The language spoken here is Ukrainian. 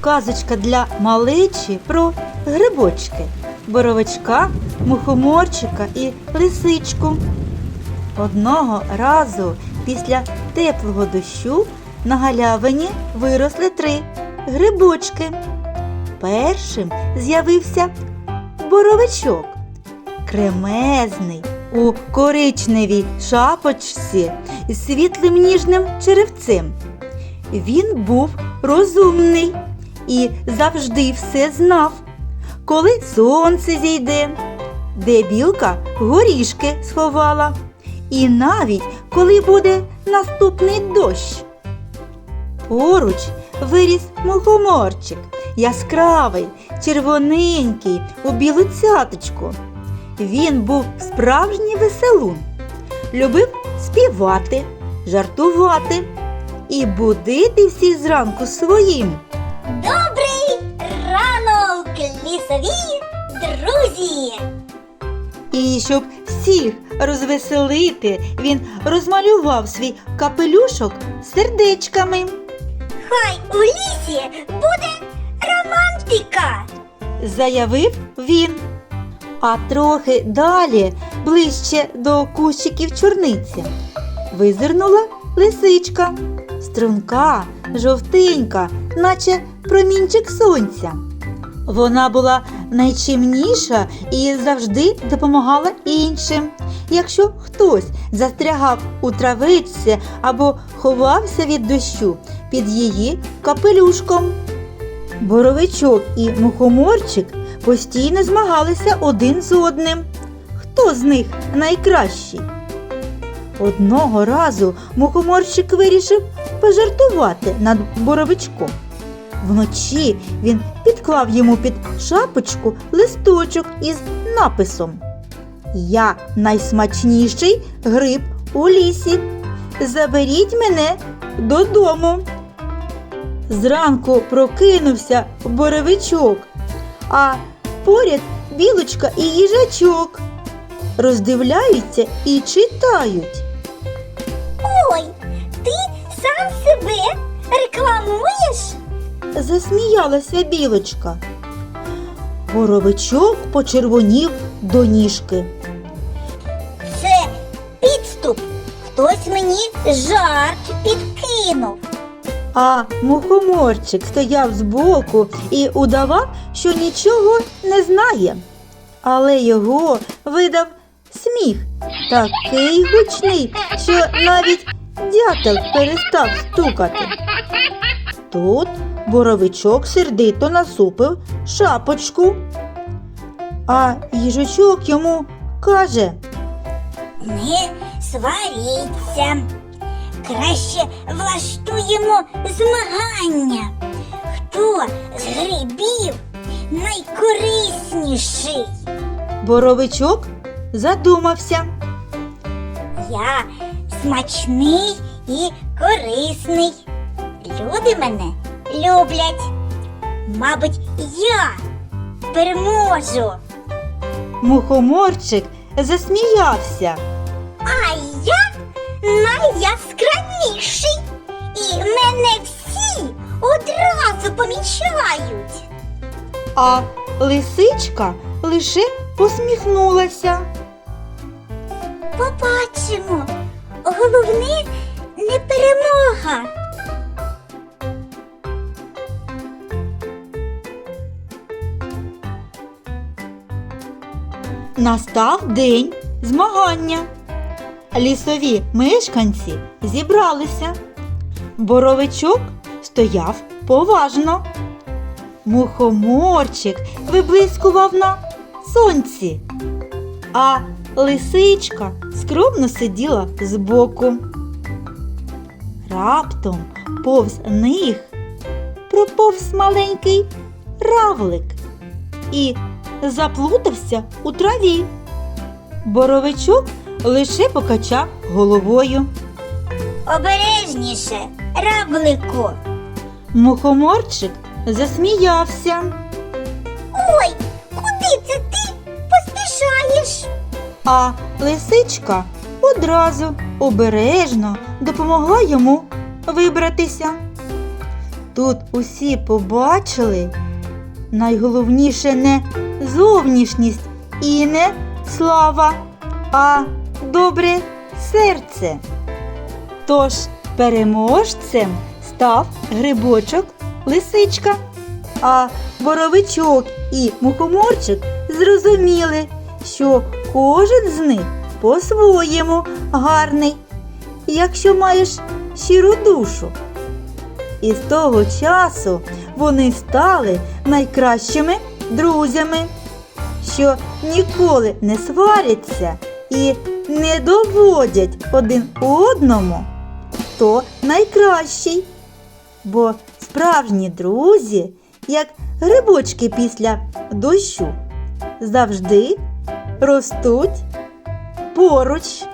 казочка для малечі про грибочки, боровичка, мухоморчика і лисичку. Одного разу після теплого дощу на галявині виросли три грибочки. Першим з'явився боровичок, кремезний у коричневій шапочці із світлим ніжним черевцем. Він був розумний і завжди все знав, коли сонце зійде, де білка горішки сховала, і навіть коли буде наступний дощ. Поруч виріс мухоморчик, яскравий, червоненький, у білу цяточку. Він був справжній веселун, любив співати, жартувати і будити всіх зранку своїм. Добрий ранок, лісові друзі! І щоб всіх розвеселити, він розмалював свій капелюшок сердечками. Хай у лісі буде романтика! заявив він. А трохи далі, ближче до кущиків чорниці, визирнула лисичка, струнка, жовтенька, наче промінчик сонця. Вона була найчимніша і завжди допомагала іншим. Якщо хтось застрягав у травичці або ховався від дощу під її капелюшком. Боровичок і мухоморчик постійно змагалися один з одним. Хто з них найкращий? Одного разу мухоморчик вирішив пожартувати над боровичком. Вночі він підклав йому під шапочку листочок із написом Я найсмачніший гриб у лісі. Заберіть мене додому. Зранку прокинувся боровичок, а поряд білочка і їжачок. Роздивляються і читають. Ой, сам себе рекламуєш? Засміялася білочка. Боровичок почервонів до ніжки. Це підступ. Хтось мені жарт підкинув. А мухоморчик стояв збоку і удавав, що нічого не знає. Але його видав сміх такий гучний, що навіть дятел перестав стукати. Тут боровичок сердито насупив шапочку, а їжачок йому каже Не сваріться. Краще влаштуємо змагання. Хто з грибів найкорисніший? Боровичок задумався. Я смачний і корисний. Люди мене люблять. Мабуть, я переможу. Мухоморчик засміявся. А я найяскравіший. І мене всі одразу помічають. А лисичка лише посміхнулася. Побачимо. Головне не перемога. Настав день змагання. Лісові мешканці зібралися. Боровичок стояв поважно. Мухоморчик виблискував на сонці, а лисичка скромно сиділа збоку. Раптом повз них проповз маленький равлик і заплутався у траві. Боровичок лише покачав головою. Обережніше, раблику. Мухоморчик засміявся, а лисичка одразу обережно допомогла йому вибратися. Тут усі побачили найголовніше не зовнішність і не слава, а добре серце. Тож переможцем став грибочок лисичка, а боровичок і мухоморчик зрозуміли, що кожен з них по-своєму гарний, якщо маєш щиру душу. І з того часу вони стали найкращими друзями, що ніколи не сваряться і не доводять один одному, хто найкращий. Бо справжні друзі, як грибочки після дощу, завжди ростуть поруч.